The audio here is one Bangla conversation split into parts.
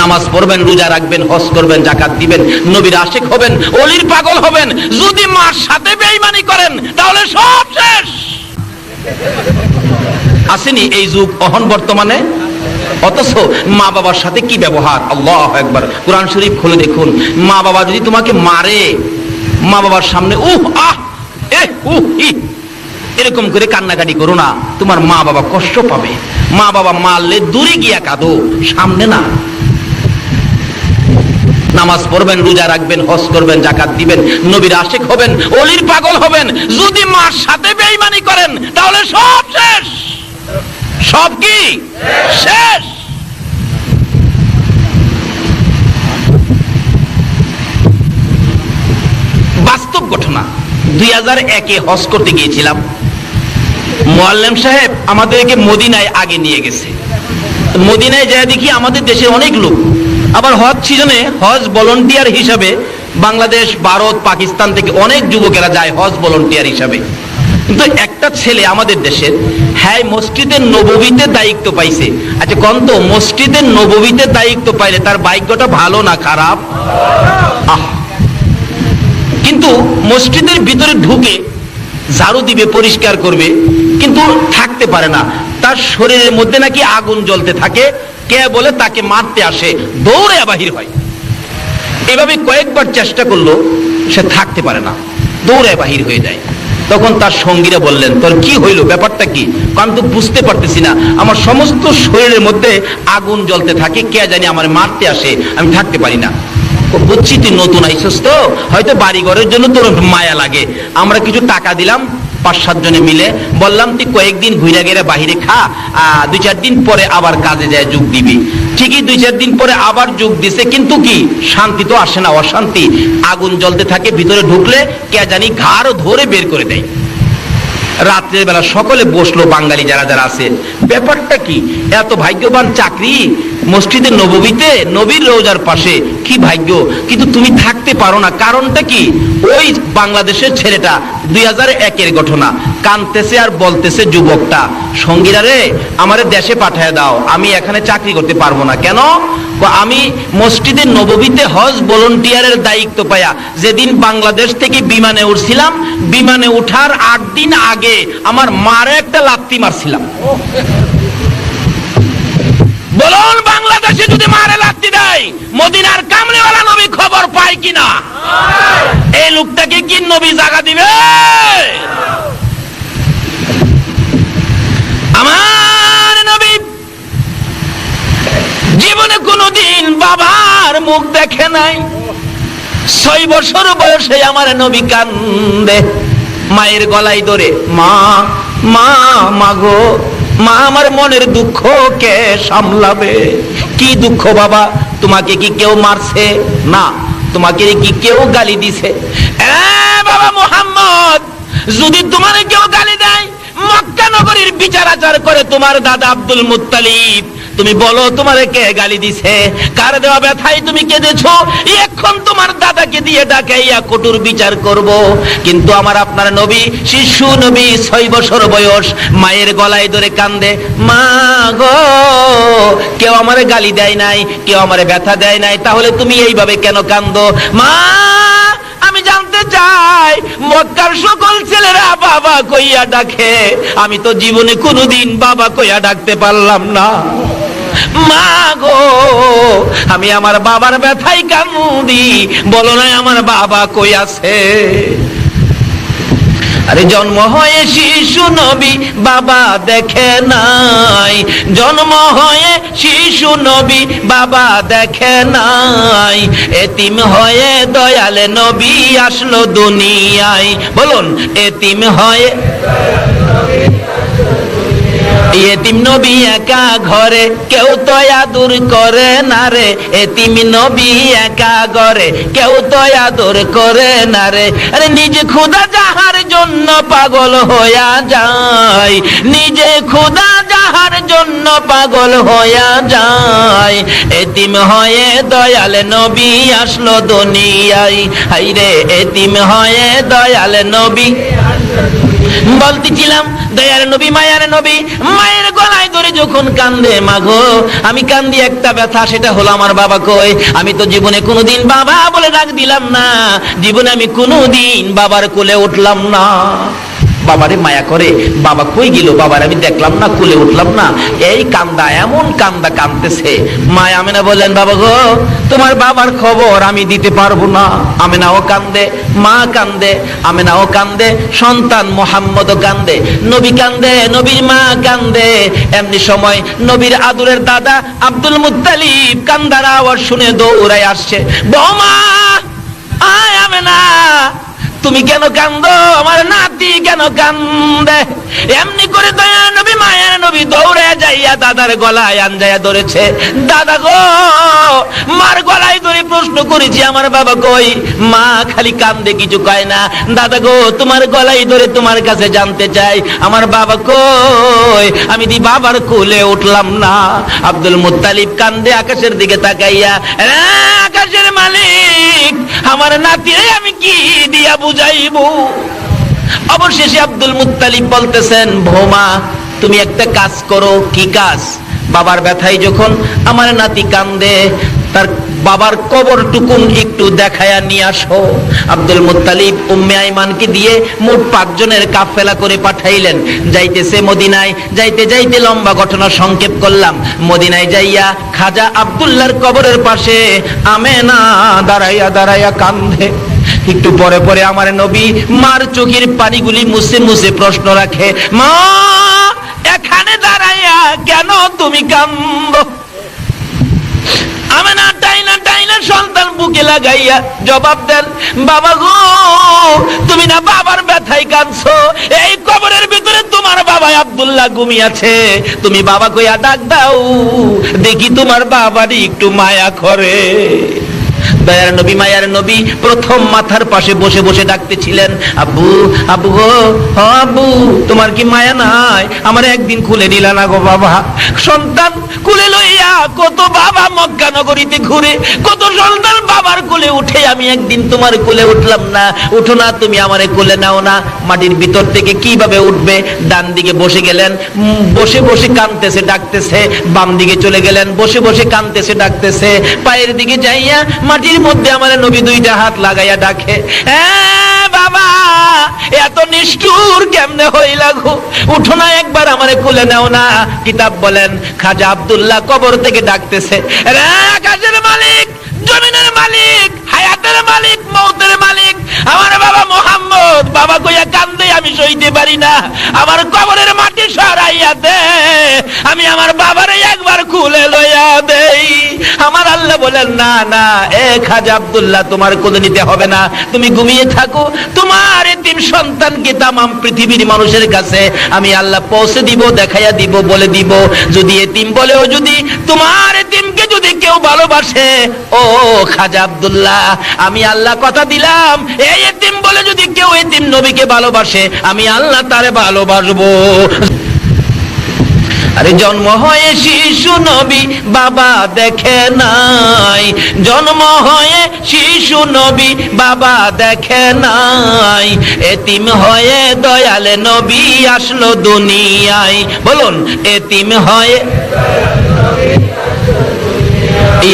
নামাজ পড়বেন, রোজা রাখবেন, হজ করবেন জাকাত দিবেন, নবীর আশেক হবেন, অলির পাগল হবেন। যদি মার সাথে বেঈমানি করেন, তাহলে সব শেষ। আসেনি এই যুগ অহন বর্তমানে? অথচ মা বাবার সাথে কি ব্যবহার? আল্লাহ একবার কোরআন শরীফ খুলে দেখুন। মা বাবা যদি তোমাকে মারে, মা বাবার সামনে, উহ, আহ এ উহ ই এরকম করে কান্নাকাটি করো না। তোমার মা বাবা কষ্ট পাবে। মা বাবা মারলে দূরে গিয়া কাঁদো। সামনে না। নামাজ পড়বেন, রোজা রাখবেন, হজ করবেন, জাকাত দিবেন, নবীর আশেক হবেন, অলির পাগল হবেন। যদি মার সাথে বেঈমানি করেন, তাহলে সব শেষ। সব কি? শেষ। বাস্তব ঘটনা। দুই হাজার একে হজ করতে গিয়েছিলাম। মোয়াল্লেম সাহেব আমাদেরকে মদিনায় আগে নিয়ে গেছে। মদিনায় যায় দেখি আমাদের দেশে অনেক লোক। আবার হজ সিজনে হজ ভলন্টিয়ার হিসাবে বাংলাদেশ, ভারত, পাকিস্তান থেকে অনেক যুবকেরা যায় হজ ভলন্টিয়ার হিসাবে। কিন্তু একটা ছেলে আমাদের দেশের হ্যাঁ মসজিদের নববীতে দায়িত্ব পাইছে। আচ্ছা কন্ত মসজিদের নববীতে দায়িত্ব পাইলে তার ভাগ্যটা ভালো না খারাপ? কিন্তু মসজিদের ভিতরে ঢুকে ঝাড়ু দিবে, পরিষ্কার করবে, কিন্তু থাকতে পারে না। তার শরীরের মধ্যে নাকি আগুন জ্বলতে থাকে, কে বলে তাকে মারতে আসে, দৌড়ে বাহির হয়। এভাবে কয়েকবার চেষ্টা করল, সে থাকতে পারে না, দৌড়ে বাহির হয়ে যায়। তখন তার সঙ্গীরা বললেন, তোর কি হইল? ব্যাপারটা কি? আমি তো বুঝতে পারতেছি না। আমার সমস্ত শরীরের মধ্যে আগুন জ্বলতে থাকে, কে জানি আমার মারতে আসে, আমি থাকতে পারি না। বুঝছি তুই নতুন আইসস তো, হয়তো বাড়ি ঘরের জন্য তোর মায়া লাগে। আমরা কিছু টাকা দিলাম, পাঁচ সাত জনে মিলে। বললাম, তুই কয়েকদিন ঘুরে বাহিরে খা দুই চার দিন পরে আবার কাজে যায়, যোগ দিবি। ঠিকই দুই চার দিন পরে আবার যোগ দিছে, কিন্তু কি? শান্তি তো আসে না, অশান্তি। আগুন জ্বলতে থাকে, ভিতরে ঢুকলে কে জানি ঘাড় ধরে বের করে দেয়। রাত্রের বেলা সকলে বসল, বাঙালি যারা যারা আছে। ব্যাপারটা কি? এত ভাগ্যবান চাকরি? মসজিদের নববীতে নবীর রোজার পাশে, কি ভাগ্য? কিন্তু তুমি থাকতে পারো না। কারণটা কি? ওই বাংলাদেশের ছেলেটা, দুই হাজার একের ঘটনা। কানতেছে আর বলতেছে যুবকটা, সঙ্গীরা রে, আমারে দেশে পাঠায় দাও, আমি এখানে চাকরি করতে পারব না। কেন? আমি মসজিদের নববীতে হজ ভলন্টিয়ারের দায়িত্ব পায়া, যেদিন বাংলাদেশ থেকে বিমানে উঠছিলাম, বিমানে উঠার আট দিন আগে আমার মারে একটা লাত্তি মারছিলাম। বলুন, বাংলাদেশে যদি মারে লাত্তি দেয়, মদিনার কামলিওয়ালা নবী খবর পায় কিনা? এই লোকটাকে কি নবী জায়গা দিবে? আমার নবী জীবনে কোনোদিন বাবার মুখ দেখে নাই। ছয় বছর বয়সে আমার নবী কান্দে। মায়ের গলায় ধরে, মা মা মাগো মা, আমার মনের দুঃখ কে সামলাবে? কি দুঃখ বাবা? তোমাকে কি কেউ মারছে? না, তোমাকে কি কেউ গালি দিছে? বাবা মোহাম্মদ, যদি তোমার কেউ গালি দেয়, মক্কা নগরীর বিচার আচার করে তোমার দাদা আব্দুল মুত্তালিব। তুমি বলো, তোমারে কে গালি দিছে? কার দেওয়া ব্যথায় তুমি কেঁদেছো? এখন তোমার দাদাকে দিয়ে ডাকাইয়া কটুর বিচার করব। কিন্তু আমার আপনার নবী, শিশু নবী, ছয় বছর বয়স, মায়ের গলায় ধরে কান্দে, মা গো, কেউ আমারে গালি দেয় নাই, কেউ আমারে ব্যথা দেয় নাই, তাহলে তুমি এইভাবে কেন কান্দো? মা, আমি জানতে চাই, মক্কার সকল ছেলেরা বাবা কইয়া ডাকে। আমি তো জীবনে কোনোদিন বাবা কইয়া ডাকতে পারলাম না। মা গো আমি আমার বাবার ব্যথাই কামুদি বলো না, আমার বাবা কই আছে? আরে জন্ম হয়ে শিশু নবী, বাবা দেখে নাই। জন্ম হয়ে শিশু নবী, বাবা দেখে নাই। এতিম হয়ে দয়ালে নবী আসলো দুনিয়ায়। বলুন, এতিম হয়ে এতিম নবী একা ঘরে, কেউ তো আদর করে না রে। এতিম নবী একা ঘরে, কেউ তো আদর করে না রে। আরে নিজে খুদা যাহার জন্য পাগল হইয়া যায়, নিজে খুদা যাহার জন্য পাগল হইয়া যায়। এতিম হয়ে দয়াল নবী আসলো দুনিয়ায়। হাইরে এতিম হয়ে দয়াল নবী বলতেছিলাম দয়ার নবী, মায়ার নবী, মায়ের গলায় ধরে যখন কান্দে, মাগো, আমি কান্দি, একটা ব্যথা, সেটা হলো আমার বাবা কই? আমি তো জীবনে কোনোদিন বাবা বলে ডাক দিলাম না, জীবনে আমি কোনোদিন বাবার কোলে উঠলাম না। বাবারে মায়া করে, বাবা কই গেল? বাবার আমি দেখলাম না, কুলে উঠলাম না। এই কান্দা, এমন কান্দা কান্দতেছে মায়া আমেনা বললেন, বাবা গো, তোমার বাবার খবর আমি দিতে পারব না। আমেনাও কান্দে, মা কান্দে, আমেনাও কান্দে, সন্তান মোহাম্মদও কান্দে, নবী কান্দে, নবীর মা কান্দে। এমনি সময় নবীর আদুরের দাদা আব্দুল মুত্তালিব কান্দার আওয়াজ শুনে দৌড়ায় আসছে, বৌমা, আয় আমেনা। তুমি কেন কান্দো? আমার নাতি কেন কান্দে? এমনি করে দয়া নবী মায়া নবী দৌড়ে যাইয়া দাদার গলায় আনজাইয়া ধরেছে। দাদা গো মার গলায় ধরে প্রশ্ন করেছি আমার বাবা কই? মা খালি কান্দে কিছু কয় না। দাদা গো তোমার গলায় ধরে তোমার কাছে জানতে চাই আমার বাবা কই? আমি দি বাবার কোলে উঠলাম না। আব্দুল মুত্তালিব কান্দে আকাশের দিকে তাকাইয়া "এ, আকাশের মালিক আমার নাতিরে আমি কি দিয়া বুঝাইব। অবশেষে আব্দুল মুত্তালিব বলতেছেন ভৌমা তুমি একটা কাজ করো। কি কাজ? বাবার ব্যথায় যখন আমার নাতি কান্দে, তার বাবার কবর টুকুন একটু দেখায়া নিয়ে আসো। আব্দুল মুত্তালিব উম্মে আইমানকে দিয়ে মোট পাঁচজনের কাফেলা করে পাঠাইলেন। যাইতেছে মদিনায়, যাইতে যাইতে লম্বা ঘটনা সংক্ষেপ করলাম। মদিনায় যাইয়া খাজা আবদুল্লার কবরের পাশে আমেনা দাঁড়াইয়া দাঁড়াইয়া কান্দে। একটু পরে পরে আমার নবী মার চোখের পানিগুলি মুছে মুছে প্রশ্ন রাখে, মা, এখানে দাঁড়াইয়া কেন তুমি কান্দ আমি না টাইনা টাইনা, সন্তান বুকে লাগাইয়া জবাব দেন, বাবা গো, তুমি না বাবার ব্যথায় কাঁদছো, এই কবরের ভিতরে তোমার বাবা আব্দুল্লাহ ঘুমিয়াছে, তুমি বাবা কইয়া, ডাক দাও, দেখি তোমার বাবারই একটু মায়া করে। দয়ার নবী, মায়ার নবী প্রথম মাথার পাশে বসে বসে ডাকতেছিলেন, আব্বু আব্বু গো আব্বু, তোমার কি মায়া নাই? আমার একদিন খুলে নিলা না গো বাবা। সন্তান কুলে লইয়া কত বাবা মক্কা নগরীতে ঘুরে, কত সন্তান বাবার কোলে উঠে আমি একদিন তোমার কোলে উঠলাম না। উঠো না, তুমি আমারে কোলে নাও না। মাটির ভিতর থেকে কীভাবে উঠবে? ডান দিকে বসে গেলেন, বসে বসে কানতেছে ডাকতেছে, বাম দিকে চলে গেলেন, বসে বসে কানতেছে ডাকতেছে। পায়ের দিকে যাইয়া মাটির মধ্যে আমার নবী দুইটা হাত লাগাইয়া ডাকে "হ্যাঁ, বাবা এত নিষ্ঠুর কেমনে হইলা গো? উঠো না একবার আমারে খুলে নাও না। কিতাব বলেন খাজা আব্দুল্লাহ কবর থেকে ডাকতেছে আকাশের মালিক জমিনের মালিক হায়াতের মালিক মৌতের মালিক আমার বাবা মোহাম্মদ, বাবা কইয়া কান্দে আমি সইতে পারি না। আমার কবরের মাটি সরাইয়া দে, আমি আমার বাবারে একবার খুলে লইয়া দেই। আমার আল্লাহ বলেন, না না, এ খাজা আব্দুল্লাহ, তোমার কোলে নিতে হবে না। তুমি ঘুমিয়ে থাকো। তোমার এতিম সন্তানকে তামাম পৃথিবীর মানুষের কাছে আমি আল্লাহ পৌঁছে দিব, দেখাইয়া দিব, বলে দিব। যদি এতিম বলেও যদি তোমার কেউ ভালোবাসে। ও খাজা আব্দুল্লাহ, আমি আল্লাহ কথা দিলাম। এই এতিম বলে যদি কেউ এতিম নবীকে ভালোবাসে, আমি আল্লাহ তারে ভালোবাসবো। আরে জন্ম হয়ে শিশু নবী, বাবা দেখে নাই। জন্ম হয়ে শিশু নবী, বাবা দেখে নাই। এতিম হয়ে দয়ালে নবী আসলো দুনিয়ায়। বলুন, এতিম হয়ে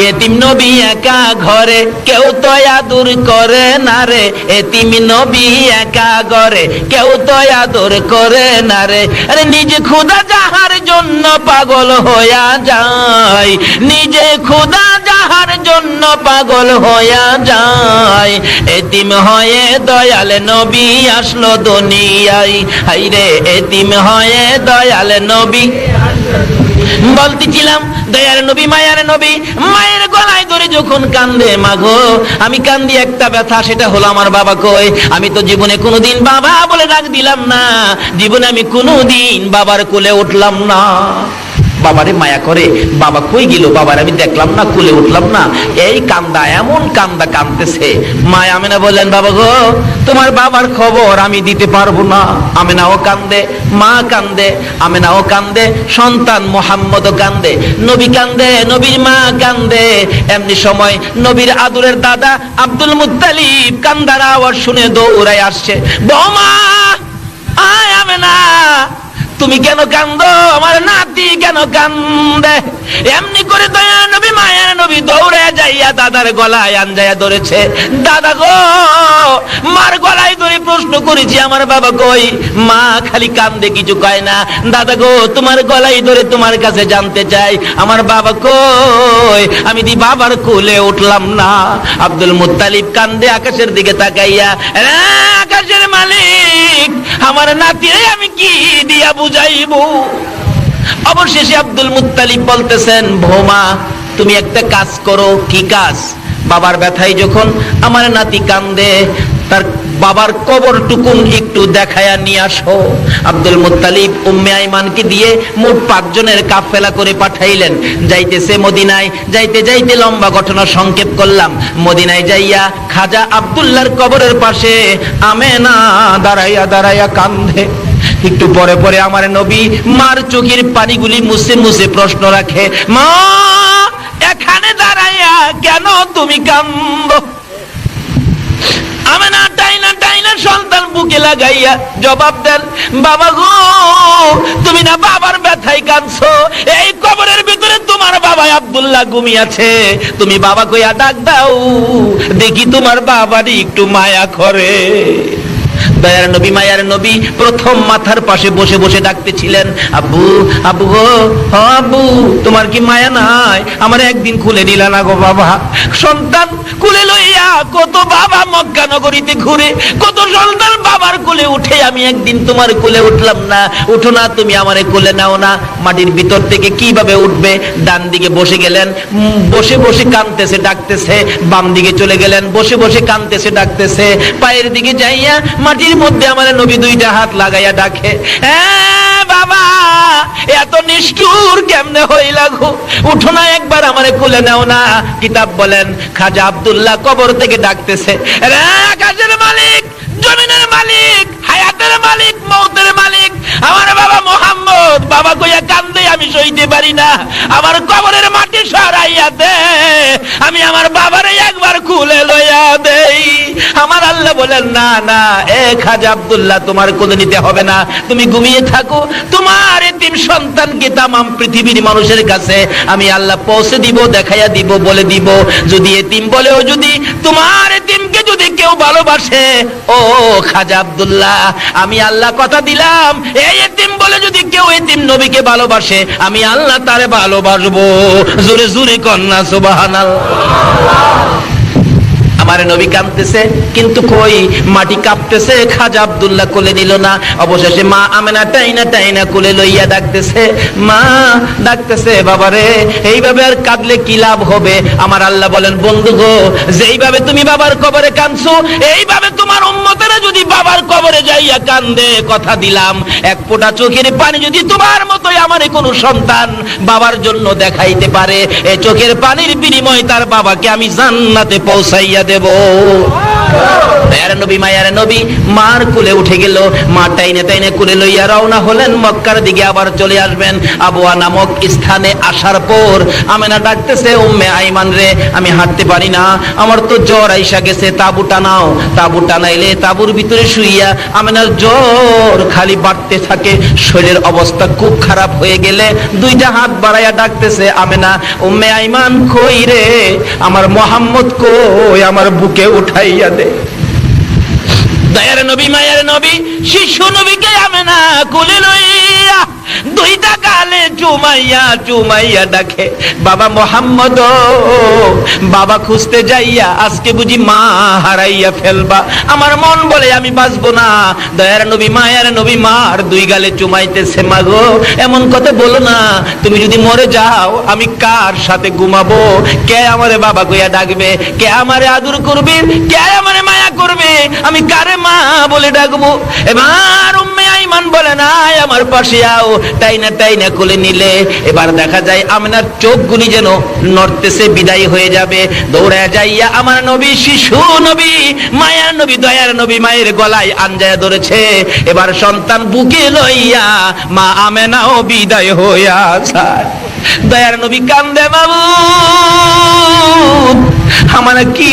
এতিম নবী একা ঘরে, কেউ তো আদর করে না রে। এতিম নবী একা ঘরে, কেউ তো আদর করে না রে। আরে নিজে খুদা যাহার জন্য পাগল হইয়া যায়, নিজে খুদা যাহার জন্য পাগল হইয়া যায়। এতিম হয়ে দয়াল নবী আসলো দুনিয়ায়। হাইরে, এতিম হয়ে দয়াল নবী বলতেছিলাম দয়ার নবী, মায়ার নবী, মায়ের গলায় ধরে যখন কান্দে, মাগো, আমি কান্দি, একটা ব্যথা, সেটা হলো আমার বাবা কই? আমি তো জীবনে কোনোদিন বাবা বলে ডাক দিলাম না। জীবনে আমি কোনোদিন বাবার কোলে উঠলাম না। বাবারে মায়া করে, বাবা কই গেল? বাবার আমি দেখলাম না কুলে উঠলাম না। এই কান্দা, এমন কান্দা কান্দতেছে মায়া আমেনা বললেন, বাবা গো, তোমার বাবার খবর আমি দিতে পারব না। আমেনাও কান্দে, মা কান্দে, আমেনাও কান্দে, সন্তান মোহাম্মদও কান্দে, নবী কান্দে, নবীর মা কান্দে। এমনি সময় নবীর আদুরের দাদা আব্দুল মুত্তালিব কান্দার আওয়াজ শুনে দৌড়ায় আসছে, বৌমা, আয় না তুমি কেন কান্দ? আমার নাতি কেন কান্দে? এমনি করে দয়া নবী মায়ের নবী দৌড়ে যাইয়া দাদার গলায় আনজাইয়া ধরেছে। দাদা গো মার গলায় ধরে প্রশ্ন করেছি আমার বাবা কই? মা খালি কান্দে কিছু কয় না। দাদা গো তোমার গলায় ধরে তোমার কাছে জানতে চাই আমার বাবা কই? আমি দি বাবার কোলে উঠলাম না। আব্দুল মুত্তালিব কান্দে আকাশের দিকে তাকাইয়া "এ, আকাশের মালিক আমার নাতিরে আমি কি দিয়া বুঝাইব? অবশেষে আব্দুল মুত্তালিব বলতেছেন ভৌমা তুমি একটা কাজ করো। কি কাজ? বাবার ব্যথায় যখন আমার নাতি কান্দে, তার বাবার কবর টুকুন একটু দেখায়া নিয়ে আসো। আব্দুল মুত্তালিব উম্মে আইমানকে দিয়ে মোট পাঁচজনের কাফেলা করে পাঠাইলেন। যাইতেছে মদিনায়, যাইতে যাইতে লম্বা ঘটনা সংক্ষেপ করলাম। মদিনায় যাইয়া খাজা আব্দুল্লাহর কবরের পাশে আমেনা দাঁড়াইয়া দাঁড়াইয়া কান্দে। একটু পরে পরে আমার নবী মার চোখের পানিগুলি মুছে মুছে প্রশ্ন রাখে, মা, এখানে দাঁড়াইয়া কেন তুমি কান্দ আমি না টাইনা টাইনা সন্তান বুকে লাগাইয়া জবাব দেন, বাবা গো, তুমি না বাবার ব্যথায় কাঁদছো, এই কবরের ভিতরে তোমার বাবা আব্দুল্লাহ ঘুমিয়াছে, তুমি বাবা কইয়া ডাক দাও, দেখি তোমার বাবারই একটু মায়া করে। দয়ার নবী, মায়ার নবী প্রথম মাথার পাশে বসে বসে ডাকতেছিলেন, আব্বু আব্বু গো আব্বু, তোমার কি মায়া নাই? আমার একদিন খুলে নিলা না গো বাবা। সন্তান কুলে লইয়া কত বাবা মক্কা নগরীতে ঘুরে, কত সন্তান বাবার কোলে উঠে আমি একদিন তোমার কোলে উঠলাম না। উঠো না, তুমি আমারে কোলে নাও না। মাটির ভিতর থেকে কীভাবে উঠবে? ডান দিকে বসে গেলেন, বসে বসে কানতেছে ডাকতেছে, বাম দিকে চলে গেলেন, বসে বসে কানতেছে ডাকতেছে। পায়ের দিকে যাইয়া মাটির মধ্যে আমার নবী দুইটা হাত লাগাইয়া ডাকে "হ্যাঁ, বাবা এত নিষ্ঠুর কেমনে হইলা উঠো না একবার আমারে না। কিতাব বলেন খাজা আব্দুল্লাহ কবর থেকে ডাকতেছে আকাশের মালিক জমিনের মালিক হায়াতের মালিক মৌতের মালিক আমার বাবা মোহাম্মদ বাবা কইয়া কান্দে আমি সইতে পারি না। আমার কবরের সরাইয়া দে। আমি আমার বাবারে একবার লইয়া দেই। আমার আল্লাহ বলেন, না না, এ খাজা আব্দুল্লাহ, তোমার কোলে নিতে হবে না। তুমি ঘুমিয়ে থাকো। তোমার এতিম পৃথিবীর মানুষের কাছে আমি আল্লাহ পৌঁছে দিব, দেখাইয়া দিব, বলে দিব। যদি এতিম বলেও যদি তোমার এতিমকে যদি কেউ ভালোবাসে, ও খাজা আব্দুল্লাহ, আমি আল্লাহ কথা দিলাম। এই এতিম বলে যদি কেউ এতিম নবীকে ভালোবাসে, আমি আল্লাহ তারে ভালোবাসবো। জোরে জোরে কন্যা, সুবহানাল্লাহ। আমার নবী কাঁদতেছে, কিন্তু কই? মাটি কাঁপতেছে, খাজা আব্দুল্লাহ কোলে নিল না। অবশেষে মা আমেনা টাইনা টাইনা কোলে লইয়া ডাকতেছে, মা, ডাকতেছে বাবারে, এইভাবে আর কাঁদলে কি লাভ হবে? আমার আল্লাহ বলেন, বন্ধু গো, যেইভাবে তুমি বাবার কবরে কাঁদছো, এইভাবে তোমার উম্মতেরা যদি বাবার কবরে যাইয়া কান্দে, কথা দিলাম। এক ফোঁটা চোখের পানি যদি তোমার মতোই আমার কোনো সন্তান বাবার জন্য দেখাইতে পারে এই চোখের পানির বিনিময়ে তার বাবাকে আমি জান্নাতে পৌঁছাইয়া দেব। নবী, মায়ার নবী, মার কুলে উঠে গেল। মা টাইনে টাইনে কুলে লইয়া রওনা হলেন। মক্কার দিকে আবার চলে আসবেন। আবুয়া নামক স্থানে আসার পর আমেনা ডাকতেছে, উম্মে আইমান রে, আমি হাঁটতে পারি না। আমার তো জ্বর আইসা গেছে তাবু টানাও তাবু টানাইলে তাবুর ভিতরে শুইয়া আমেনার জ্বর খালি বাড়তে থাকে। শরীরের অবস্থা খুব খারাপ হয়ে গেলে দুইটা হাত বাড়াইয়া ডাকতেছে আমেনা, উম্মে আইমান কই রে? আমার মোহাম্মদ কই? আমার বুকে উঠাইয়া দে দয়ার নবী মায়ের নবী শিশু নবীকে আমি না কুলে লইয়া দুইটা গালে চুমাইয়া চুমাইয়া ডাকে বাবা মোহাম্মদ, বাবা খুঁজতে যাইয়া আজকে বুঝি মা হারাইয়া ফেলবা। আমার মন বলে আমি বাঁচবো না। দয়ার নবী, মায়ের নবী, মার দুই গালে চুমাইতেছে মাগো এমন কথা বলো না, তুমি যদি মরে যাও, আমি কার সাথে ঘুমাবো? কে আমারে বাবা কইয়া ডাকবে? কে আমারে আদর করবে? কে আমারে মায়া করবে? আমি কারে মা বলে ডাকবো? এবার উম্মে আইমান বলে না আমার পাশে আও। টাইনা টাইনা কোলে নিলে। এবার দেখা যায় আমনার চোখগুলি যেন নড়তেছে, বিদায় হয়ে যাবে। দৌড়ায় যাইয়া আমার নবী, শিশু নবী, মায়ার নবী, দয়ার নবী মায়ের গলায় আঞ্জায় ধরেছে। এবার সন্তান বুকে লইয়া মা আমেনাও বিদায় হইয়া যায়। দয়ার নবী কান্দে বাবু আমার কি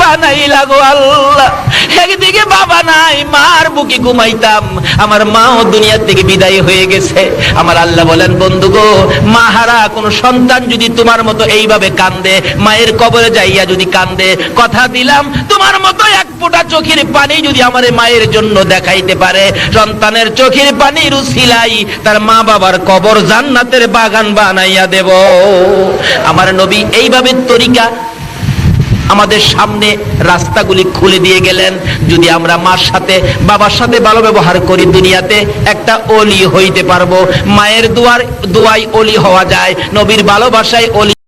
বানাইলা গো আল্লাহ? একদিকে বাবা নাই, মার বুকে ঘুমাইতাম। আমার মাও থেকে বিদায় হয়ে গেছে। আমার আল্লাহ বলেন, বন্ধু গো, মাহারা, কোন সন্তান যদি তোমার মতো এইভাবে কান্দে, মায়ের কবরে যাইয়া যদি কান্দে, কথা দিলাম, তোমার মতো এক ফোঁটা চোখের পানি যদি আমার মায়ের জন্য দেখাইতে পারে, সন্তানের চোখের পানি রুসিলাই তার মা বাবার কবর জান্নাতের বাগান বানাইয়া দেব। আমার নবী এইভাবে তরিকা আমাদের সামনে রাস্তাগুলি খুলে দিয়ে গেলেন। যদি আমরা মার সাথে, বাবার সাথে ভালো ব্যবহার করি দুনিয়াতে, একটা অলি হইতে পারব। মায়ের দুয়ার দুয়াই অলি হওয়া যায়, নবীর ভালোবাসায় অলি